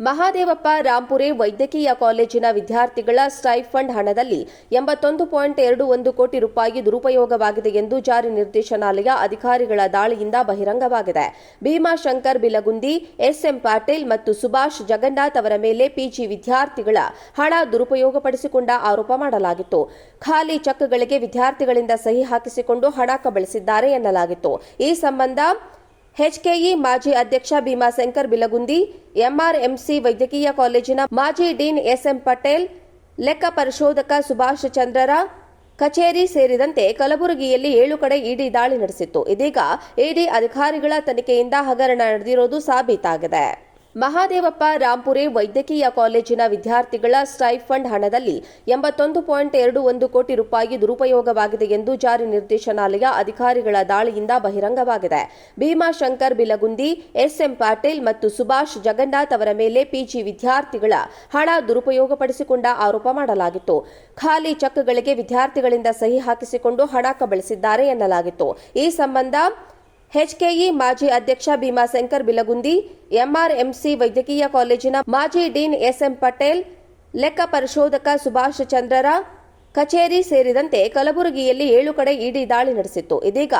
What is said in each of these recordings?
ಮಹಾದೇವಪ್ಪ ರಾಂಪುರೆ ವೈದ್ಯಕೀಯ ಕಾಲೇಜಿನ ವಿದ್ಯಾರ್ಥಿಗಳ ಸ್ಟೈಫಂಡ್ ಹಣದಲ್ಲಿ ಎಂಬತ್ತೊಂದು ಪಾಯಿಂಟ್ ಎರಡು ಒಂದು ಕೋಟಿ ರೂಪಾಯಿ ದುರುಪಯೋಗವಾಗಿದೆ ಎಂದು ಜಾರಿ ನಿರ್ದೇಶನಾಲಯ ಅಧಿಕಾರಿಗಳ ದಾಳಿಯಿಂದ ಬಹಿರಂಗವಾಗಿದೆ. ಭೀಮಾಶಂಕರ್ ಬಿಲಗುಂದಿ, ಎಸ್ಎಂ ಪಾಟೀಲ್ ಮತ್ತು ಸುಭಾಷ್ ಜಗನ್ನಾಥ್ ಅವರ ಮೇಲೆ ಪಿಜಿ ವಿದ್ಯಾರ್ಥಿಗಳ ಹಣ ದುರುಪಯೋಗಪಡಿಸಿಕೊಂಡ ಆರೋಪ ಮಾಡಲಾಗಿತ್ತು. ಖಾಲಿ ಚೆಕ್ಗಳಿಗೆ ವಿದ್ಯಾರ್ಥಿಗಳಿಂದ ಸಹಿ ಹಾಕಿಸಿಕೊಂಡು ಹಣ ಕಬಳಿಸಿದ್ದಾರೆ ಎನ್ನಲಾಗಿತ್ತು. ಈ ಸಂಬಂಧ ಎಚ್ಕೆಇ ಮಾಜಿ ಅಧ್ಯಕ್ಷ ಭೀಮಾಶಂಕರ್ ಬಿಲಗುಂದಿ, ಎಂಆರ್ಎಂಸಿ ವೈದ್ಯಕೀಯ ಕಾಲೇಜಿನ ಮಾಜಿ ಡೀನ್ ಎಸ್ಎಂ ಪಟೇಲ್, ಲೆಕ್ಕ ಪರಿಶೋಧಕ ಸುಭಾಷ್ ಚಂದ್ರರ ಕಚೇರಿ ಸೇರಿದಂತೆ ಕಲಬುರಗಿಯಲ್ಲಿ ಏಳು ಕಡೆ ಇಡಿ ದಾಳಿ ನಡೆಸಿತ್ತು. ಇದೀಗ ಇಡಿ ಅಧಿಕಾರಿಗಳ ತನಿಖೆಯಿಂದ ಹಗರಣ ನಡೆದಿರೋದು ಸಾಬೀತಾಗಿದೆ. ಮಹಾದೇವಪ್ಪ ರಾಂಪುರೆ ವೈದ್ಯಕೀಯ ಕಾಲೇಜಿನ ವಿದ್ಯಾರ್ಥಿಗಳ ಸ್ಟೈಫಂಡ್ ಹಣದಲ್ಲಿ ಎಂಬತ್ತೊಂದು ಪಾಯಿಂಟ್ ಎರಡು ಒಂದು ಕೋಟಿ ರೂಪಾಯಿ ದುರುಪಯೋಗವಾಗಿದೆ ಎಂದು ಜಾರಿ ನಿರ್ದೇಶನಾಲಯ ಅಧಿಕಾರಿಗಳ ದಾಳಿಯಿಂದ ಬಹಿರಂಗವಾಗಿದೆ. ಭೀಮಾಶಂಕರ್ ಬಿಲಗುಂದಿ, ಎಸ್ಎಂ ಪಾಟೀಲ್ ಮತ್ತು ಸುಭಾಷ್ ಜಗನ್ನಾಥ್ ಅವರ ಮೇಲೆ ಪಿಜಿ ವಿದ್ಯಾರ್ಥಿಗಳ ಹಣ ದುರುಪಯೋಗಪಡಿಸಿಕೊಂಡ ಆರೋಪ ಮಾಡಲಾಗಿತ್ತು. ಖಾಲಿ ಚೆಕ್ಗಳಿಗೆ ವಿದ್ಯಾರ್ಥಿಗಳಿಂದ ಸಹಿ ಹಾಕಿಸಿಕೊಂಡು ಹಣ ಕಬಳಿಸಿದ್ದಾರೆ ಎನ್ನಲಾಗಿತ್ತು. ಈ ಸಂಬಂಧ ಎಚ್ಕೆಇ ಮಾಜಿ ಅಧ್ಯಕ್ಷ ಭೀಮಾಶಂಕರ್ ಬಿಲಗುಂದಿ, ಎಂಆರ್ಎಂಸಿ ವೈದ್ಯಕೀಯ ಕಾಲೇಜಿನ ಮಾಜಿ ಡೀನ್ ಎಸ್ಎಂ ಪಟೇಲ್, ಲೆಕ್ಕ ಪರಿಶೋಧಕ ಸುಭಾಷ್ ಚಂದ್ರರ ಕಚೇರಿ ಸೇರಿದಂತೆ ಕಲಬುರಗಿಯಲ್ಲಿ ಏಳು ಕಡೆ ಇಡಿ ದಾಳಿ ನಡೆಸಿತ್ತು. ಇದೀಗ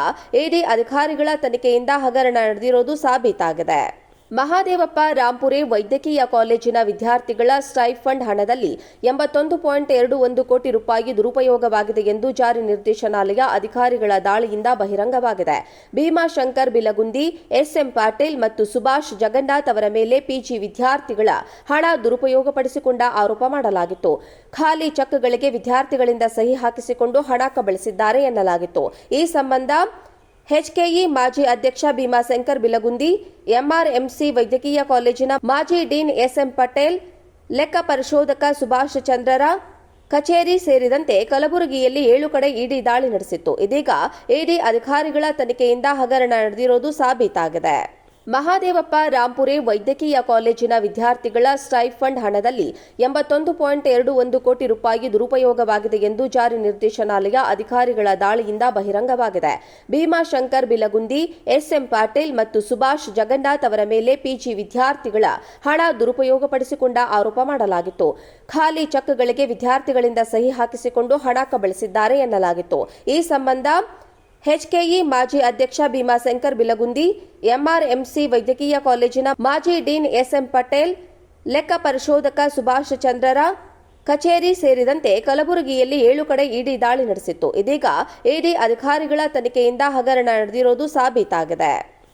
ಇಡಿ ಅಧಿಕಾರಿಗಳ ತನಿಖೆಯಿಂದ ಹಗರಣ ನಡೆದಿರೋದು ಸಾಬೀತಾಗಿದೆ. ಮಹಾದೇವಪ್ಪ ರಾಂಪುರೆ ವೈದ್ಯಕೀಯ ಕಾಲೇಜಿನ ವಿದ್ಯಾರ್ಥಿಗಳ ಸ್ಟೈಫಂಡ್ ಹಣದಲ್ಲಿ ಎಂಬತ್ತೊಂದು ಪಾಯಿಂಟ್ ಎರಡು ಒಂದು ಕೋಟಿ ರೂಪಾಯಿ ದುರುಪಯೋಗವಾಗಿದೆ ಎಂದು ಜಾರಿ ನಿರ್ದೇಶನಾಲಯ ಅಧಿಕಾರಿಗಳ ದಾಳಿಯಿಂದ ಬಹಿರಂಗವಾಗಿದೆ. ಭೀಮಾಶಂಕರ್ ಬಿಲಗುಂದಿ, ಎಸ್ಎಂ ಪಾಟೀಲ್ ಮತ್ತು ಸುಭಾಷ್ ಜಗನ್ನಾಥ್ ಅವರ ಮೇಲೆ ಪಿಜಿ ವಿದ್ಯಾರ್ಥಿಗಳ ಹಣ ದುರುಪಯೋಗಪಡಿಸಿಕೊಂಡ ಆರೋಪ ಮಾಡಲಾಗಿತ್ತು. ಖಾಲಿ ಚೆಕ್ಗಳಿಗೆ ವಿದ್ಯಾರ್ಥಿಗಳಿಂದ ಸಹಿ ಹಾಕಿಸಿಕೊಂಡು ಹಣ ಕಬಳಿಸಿದ್ದಾರೆ ಎನ್ನಲಾಗಿತ್ತು. ಈ ಸಂಬಂಧ ಎಚ್ಕೆಇ ಮಾಜಿ ಅಧ್ಯಕ್ಷ ಭೀಮಾಶಂಕರ್ ಬಿಲಗುಂದಿ, ಎಂಆರ್ಎಂಸಿ ವೈದ್ಯಕೀಯ ಕಾಲೇಜಿನ ಮಾಜಿ ಡೀನ್ ಎಸ್ಎಂ ಪಟೇಲ್, ಲೆಕ್ಕ ಪರಿಶೋಧಕ ಸುಭಾಷ್ ಚಂದ್ರರ ಕಚೇರಿ ಸೇರಿದಂತೆ ಕಲಬುರಗಿಯಲ್ಲಿ ಏಳು ಕಡೆ ಇಡಿ ದಾಳಿ ನಡೆಸಿತ್ತು. ಇದೀಗ ಇಡಿ ಅಧಿಕಾರಿಗಳ ತನಿಖೆಯಿಂದ ಹಗರಣ ನಡೆದಿರೋದು ಸಾಬೀತಾಗಿದೆ. ಮಹಾದೇವಪ್ಪ ರಾಂಪುರೆ ವೈದ್ಯಕೀಯ ಕಾಲೇಜಿನ ವಿದ್ಯಾರ್ಥಿಗಳ ಸ್ಟೈಫಂಡ್ ಹಣದಲ್ಲಿ ಎಂಬತ್ತೊಂದು ಪಾಯಿಂಟ್ ಎರಡು ಒಂದು ಕೋಟಿ ರೂಪಾಯಿ ದುರುಪಯೋಗವಾಗಿದೆ ಎಂದು ಜಾರಿ ನಿರ್ದೇಶನಾಲಯ ಅಧಿಕಾರಿಗಳ ದಾಳಿಯಿಂದ ಬಹಿರಂಗವಾಗಿದೆ. ಭೀಮಾಶಂಕರ್ ಬಿಲಗುಂದಿ, ಎಸ್ಎಂ ಪಾಟೀಲ್ ಮತ್ತು ಸುಭಾಷ್ ಜಗನ್ನಾಥ್ ಅವರ ಮೇಲೆ ಪಿಜಿ ವಿದ್ಯಾರ್ಥಿಗಳ ಹಣ ದುರುಪಯೋಗಪಡಿಸಿಕೊಂಡ ಆರೋಪ ಮಾಡಲಾಗಿತ್ತು. ಖಾಲಿ ಚೆಕ್ಗಳಿಗೆ ವಿದ್ಯಾರ್ಥಿಗಳಿಂದ ಸಹಿ ಹಾಕಿಸಿಕೊಂಡು ಹಣ ಕಬಳಿಸಿದ್ದಾರೆ ಎನ್ನಲಾಗಿತ್ತು. ಈ ಸಂಬಂಧ ಎಚ್ಕೆಇ ಮಾಜಿ ಅಧ್ಯಕ್ಷ ಭೀಮಾಶಂಕರ್ ಬಿಲಗುಂದಿ, ಎಂಆರ್ಎಂಸಿ ವೈದ್ಯಕೀಯ ಕಾಲೇಜಿನ ಮಾಜಿ ಡೀನ್ ಎಸ್ಎಂ ಪಟೇಲ್, ಲೆಕ್ಕ ಪರಿಶೋಧಕ ಸುಭಾಷ್ ಚಂದ್ರರ ಕಚೇರಿ ಸೇರಿದಂತೆ ಕಲಬುರಗಿಯಲ್ಲಿ ಏಳು ಕಡೆ ಇಡಿ ದಾಳಿ ನಡೆಸಿತ್ತು. ಇದೀಗ ಇಡಿ ಅಧಿಕಾರಿಗಳ ತನಿಖೆಯಿಂದ ಹಗರಣ ನಡೆದಿರೋದು ಸಾಬೀತಾಗಿದೆ.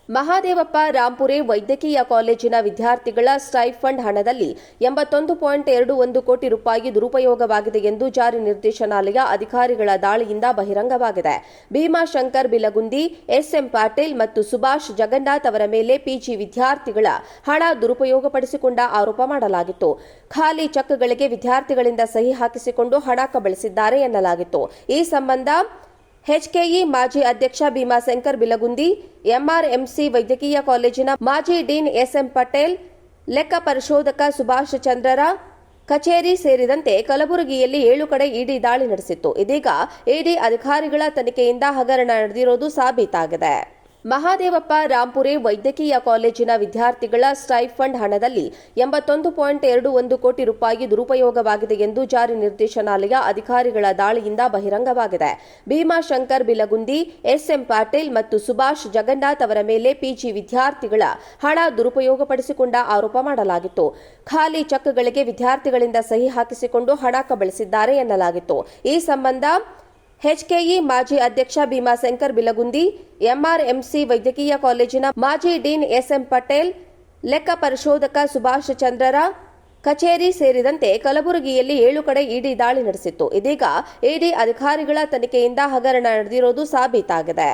ಮಹಾದೇವಪ್ಪ ರಾಂಪುರೆ ವೈದ್ಯಕೀಯ ಕಾಲೇಜಿನ ವಿದ್ಯಾರ್ಥಿಗಳ ಸ್ಟೈಫಂಡ್ ಹಣದಲ್ಲಿ ಎಂಬತ್ತೊಂದು ಪಾಯಿಂಟ್ ಎರಡು ಒಂದು ಕೋಟಿ ರೂಪಾಯಿ ದುರುಪಯೋಗವಾಗಿದೆ ಎಂದು ಜಾರಿ ನಿರ್ದೇಶನಾಲಯ ಅಧಿಕಾರಿಗಳ ದಾಳಿಯಿಂದ ಬಹಿರಂಗವಾಗಿದೆ. ಭೀಮಾಶಂಕರ್ ಬಿಲಗುಂದಿ, ಎಸ್ಎಂ ಪಾಟೀಲ್ ಮತ್ತು ಸುಭಾಷ್ ಜಗನ್ನಾಥ್ ಅವರ ಮೇಲೆ ಪಿಜಿ ವಿದ್ಯಾರ್ಥಿಗಳ ಹಣ ದುರುಪಯೋಗಪಡಿಸಿಕೊಂಡ ಆರೋಪ ಮಾಡಲಾಗಿತ್ತು. ಖಾಲಿ ಚೆಕ್ಗಳಿಗೆ ವಿದ್ಯಾರ್ಥಿಗಳಿಂದ ಸಹಿ ಹಾಕಿಸಿಕೊಂಡು ಹಣ ಕಬಳಿಸಿದ್ದಾರೆ ಎನ್ನಲಾಗಿತ್ತು. ಈ ಸಂಬಂಧ ಎಚ್ಕೆಇ ಮಾಜಿ ಅಧ್ಯಕ್ಷ ಭೀಮಾಶಂಕರ್ ಬಿಲಗುಂದಿ, ಎಂಆರ್ಎಂಸಿ ವೈದ್ಯಕೀಯ ಕಾಲೇಜಿನ ಮಾಜಿ ಡೀನ್ ಎಸ್ಎಂ ಪಟೇಲ್, ಲೆಕ್ಕ ಪರಿಶೋಧಕ ಸುಭಾಷ್ ಚಂದ್ರರ ಕಚೇರಿ ಸೇರಿದಂತೆ ಕಲಬುರಗಿಯಲ್ಲಿ ಏಳು ಕಡೆ ಇಡಿ ದಾಳಿ ನಡೆಸಿತ್ತು. ಇದೀಗ ಇಡಿ ಅಧಿಕಾರಿಗಳ ತನಿಖೆಯಿಂದ ಹಗರಣ ನಡೆದಿರೋದು ಸಾಬೀತಾಗಿದೆ. ಮಹಾದೇವಪ್ಪ ರಾಂಪುರೆ ವೈದ್ಯಕೀಯ ಕಾಲೇಜಿನ ವಿದ್ಯಾರ್ಥಿಗಳ ಸ್ಟೈಫಂಡ್ ಹಣದಲ್ಲಿ ಎಂಬತ್ತೊಂದು ಪಾಯಿಂಟ್ ಎರಡು ಒಂದು ಕೋಟಿ ರೂಪಾಯಿ ದುರುಪಯೋಗವಾಗಿದೆ ಎಂದು ಜಾರಿ ನಿರ್ದೇಶನಾಲಯ ಅಧಿಕಾರಿಗಳ ದಾಳಿಯಿಂದ ಬಹಿರಂಗವಾಗಿದೆ. ಭೀಮಾಶಂಕರ್ ಬಿಲಗುಂದಿ, ಎಸ್ಎಂ ಪಾಟೀಲ್ ಮತ್ತು ಸುಭಾಷ್ ಜಗನ್ನಾಥ್ ಅವರ ಮೇಲೆ ಪಿಜಿ ವಿದ್ಯಾರ್ಥಿಗಳ ಹಣ ದುರುಪಯೋಗಪಡಿಸಿಕೊಂಡ ಆರೋಪ ಮಾಡಲಾಗಿತ್ತು. ಖಾಲಿ ಚೆಕ್ಗಳಿಗೆ ವಿದ್ಯಾರ್ಥಿಗಳಿಂದ ಸಹಿ ಹಾಕಿಸಿಕೊಂಡು ಹಣ ಕಬಳಿಸಿದ್ದಾರೆ ಎನ್ನಲಾಗಿತ್ತು. ಈ ಸಂಬಂಧ ಎಚ್ಕೆಇ ಮಾಜಿ ಅಧ್ಯಕ್ಷ ಭೀಮಾಶಂಕರ್ ಬಿಲಗುಂದಿ, ಎಂಆರ್ಎಂಸಿ ವೈದ್ಯಕೀಯ ಕಾಲೇಜಿನ ಮಾಜಿ ಡೀನ್ ಎಸ್ಎಂ ಪಟೇಲ್, ಲೆಕ್ಕ ಪರಿಶೋಧಕ ಸುಭಾಷ್ ಚಂದ್ರರ ಕಚೇರಿ ಸೇರಿದಂತೆ ಕಲಬುರಗಿಯಲ್ಲಿ ಏಳು ಕಡೆ ಇಡಿ ದಾಳಿ ನಡೆಸಿತ್ತು. ಇದೀಗ ಇಡಿ ಅಧಿಕಾರಿಗಳ ತನಿಖೆಯಿಂದ ಹಗರಣ ನಡೆದಿರೋದು ಸಾಬೀತಾಗಿದೆ.